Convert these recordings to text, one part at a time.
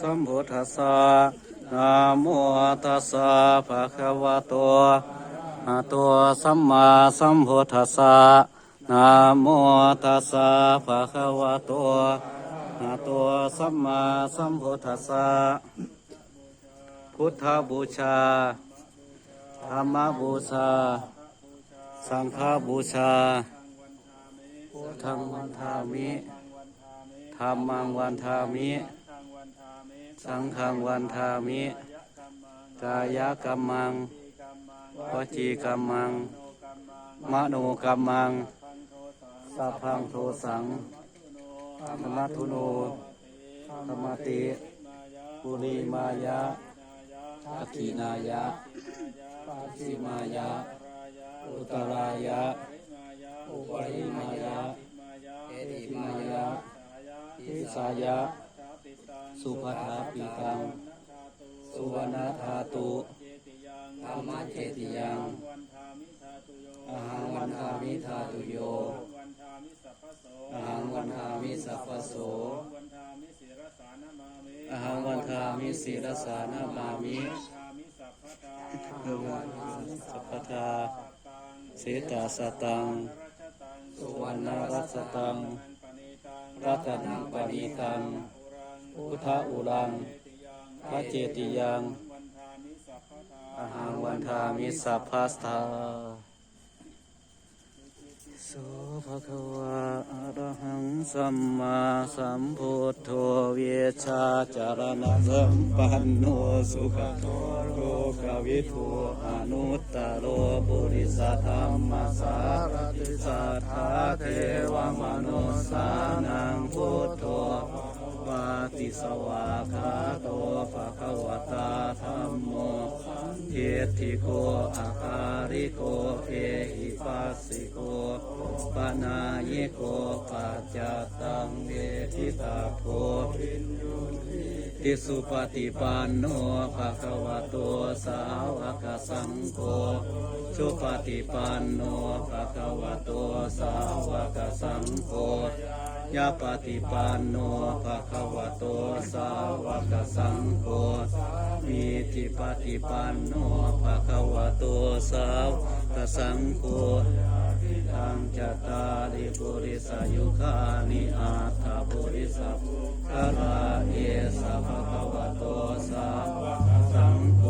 สัมพุทธัสสะนะโมตัสสะภะคะวะโตอะโตสัมมาสัมพุทธัสสะนะโมตัสสะภะคะวะโตอะโตสัมมาสัมพุทธัสสะพุทธบูชาธรรมบูชา สังฆบูชาพุทธังวันทามิธรรมังวันทามิ สังฆังวันทามิ กายกรรมังวจีกรรมัง มโนกรรมัง สัพพังโทสังธรรมทุโนธรรมติปุริมายะอัคขีนายะปัสสิมายะ อุตรายะ อุปริมายะ เอติมายะทิสายะ สุภัทาปิตัง สุวรรณธาตุธรรมเจติยังอาหังวันทามิธาตุโยอาหังวันทามิสัพพโสอาหังวันทามิศิรสานามามิสัพพทาเสตาสตัง สุวรรณรัสตัง รัตนังปณิตัง พุทธอุรังพระเจติยังอาหังวันทามิสัพพสทาสุภคะวะอะระหังสัมมาสัมพุทโธเวชาจารณะสัมปันโนสุขโตโลกวิทูอนุตตโรปุริสธรรมสารติสัทธาเทวมนุสสานา สวาคาโตภะคะวตาธัมโมเทติโกอาคาริโกเอหิปัสสิโกปนายิโกปัจจตังเวทิตาโพติสุปฏิปันโนภะคะวะโตสาวกสังโฆสุปฏิปันโนภะคะวะโตสาวกสังโฆ ยาปฏิปันโนภะคะวะโตสาวกสังโฆมีทิปฏิปันโนภะคะวะโตสาวกสังโฆทังจตาริปุริสายุคานิอาถาปุริสัพพะราเอสะภะคะวะโตสาวกสังโฆ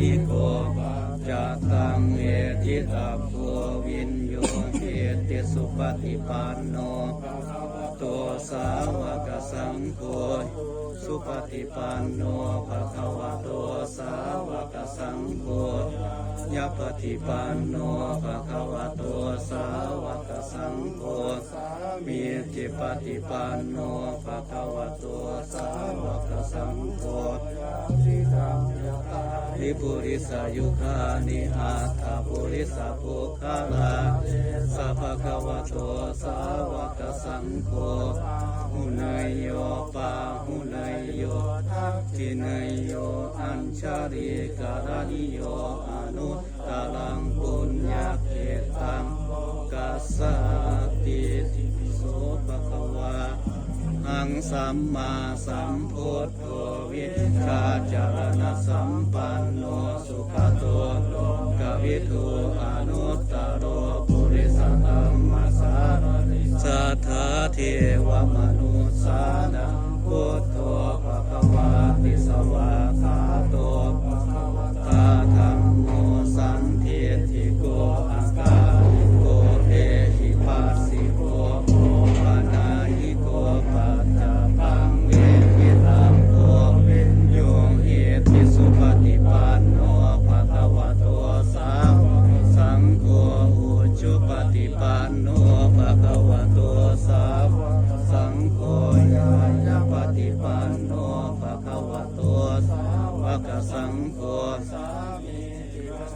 อิโกจะตังเอทิตาโพวินโยเอติสุปฏิปันโนโตสาวกสังโฆสุปฏิปันโนภะคะวะโตสาวกสังโฆยะปฏิปันโนภะคะวะโตสาวกสังโฆมีจิปฏิปันโนภะคะวะโตสาวกสังโฆ นิปุริสายุคานิอาถาปุริสาภุคาลาสัพพะคะวะโตสาวกสังโฆหุเนยโยปาหุเนยโยทักขิเนยโยอัญชาริการณิโยอนุตตรังปุญญาเขตังกัสสติทิปิโสภะคะวะหังสัมมาสัมพุทโธ วิชาจารณะสัมปันโนสุขโตโลกวิทูอนุตตโรปุริสตัมมาสาริสัทธาเทวม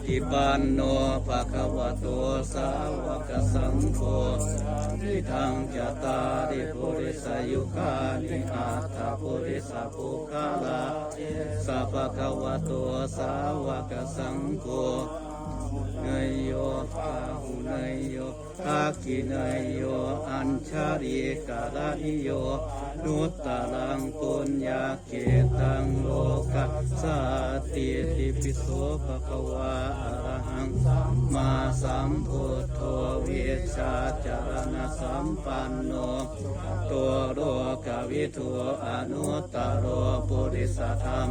อิปันโนภะคะวะโตสาวกสังโฆทิทังจตาริปุริสยุคานิอาตาปุริสปุคาลาสัพพะคะวะโตสาวกสังโฆ เนยโยปาหุเนยโยภาคิเนยโยอัญชาริกาลานิโยนุตตรังปุญญาเกตังโลกัสสติติปิโสภะคะวะอะระหังสัมมาสัมพุทโธวิชาจารณสัมปันโนตัวโลกวิทูอนุตตโรปุริสธรรม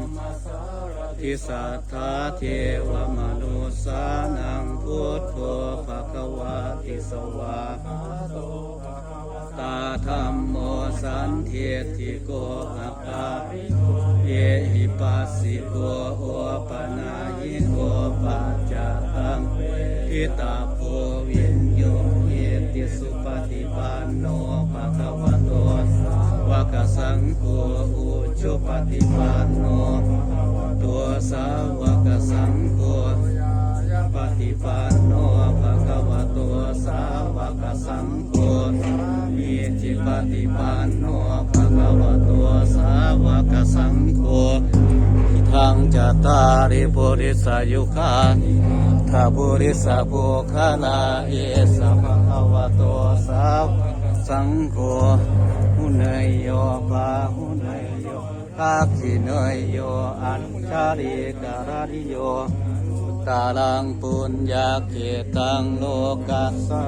ทิสัทธาเทวมนุษสานังพุทโธภะคะวะติสวาตาธรรมโมสันเทติโกอัปปาเยหิปัสสิโกโอปนายิโกปัจจตังทิตาโพวิญโยเยติสุปฏิปันโนภะคะวะโตวะกสังโฆอุชุปฏิปันโน สาวกสังโฆปฏิปันโนภะคะวะโตสาวกสังโฆมีจิปฏิปันโนภะคะวะโตสาวกสังโฆทางจัตตาริปุริสายุคาทาปุริสาภูคาลาเอสะภะคะวะโตสาวกสังโฆหุเนยโยปาหุเนย โยภาคิเนยโยอัญชาริการาริโยตาลังปุญญาเกตังโลกัสสา